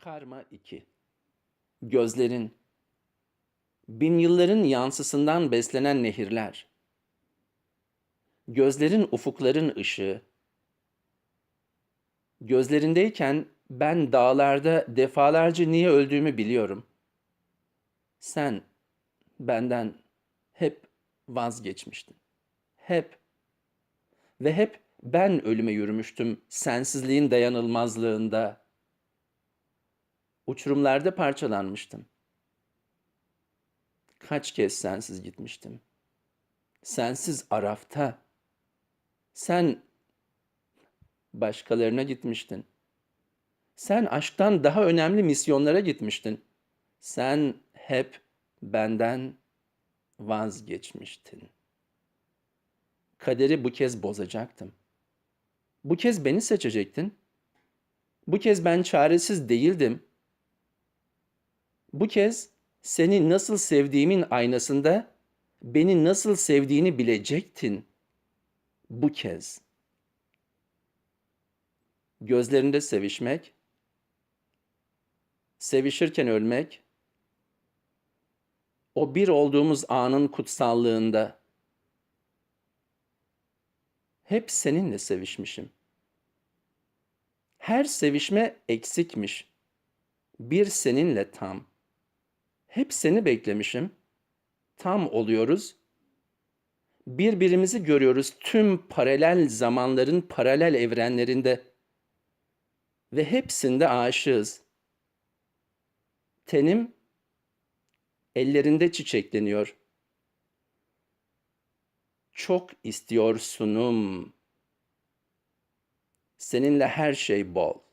Karma 2 Gözlerin Bin yılların yansısından beslenen nehirler. Gözlerin ufukların ışığı. Gözlerindeyken ben dağlarda defalarca niye öldüğümü biliyorum. Sen benden hep vazgeçmiştin. Hep. Ve hep ben ölüme yürümüştüm sensizliğin dayanılmazlığında. Uçurumlarda parçalanmıştım. Kaç kez sensiz gitmiştim. Sensiz Araf'ta. Sen başkalarına gitmiştin. Sen aşktan daha önemli misyonlara gitmiştin. Sen hep benden vazgeçmiştin. Kaderi bu kez bozacaktım. Bu kez beni seçecektin. Bu kez ben çaresiz değildim. Bu kez seni nasıl sevdiğimin aynasında beni nasıl sevdiğini bilecektin. Bu kez. Gözlerinde sevişmek, sevişirken ölmek, o bir olduğumuz anın kutsallığında hep seninle sevişmişim. Her sevişme eksikmiş. Bir seninle tam. Hep seni beklemişim. Tam oluyoruz. Birbirimizi görüyoruz tüm paralel zamanların paralel evrenlerinde. Ve hepsinde aşığız. Tenim ellerinde çiçekleniyor. Çok istiyorsunum. Seninle her şey bol.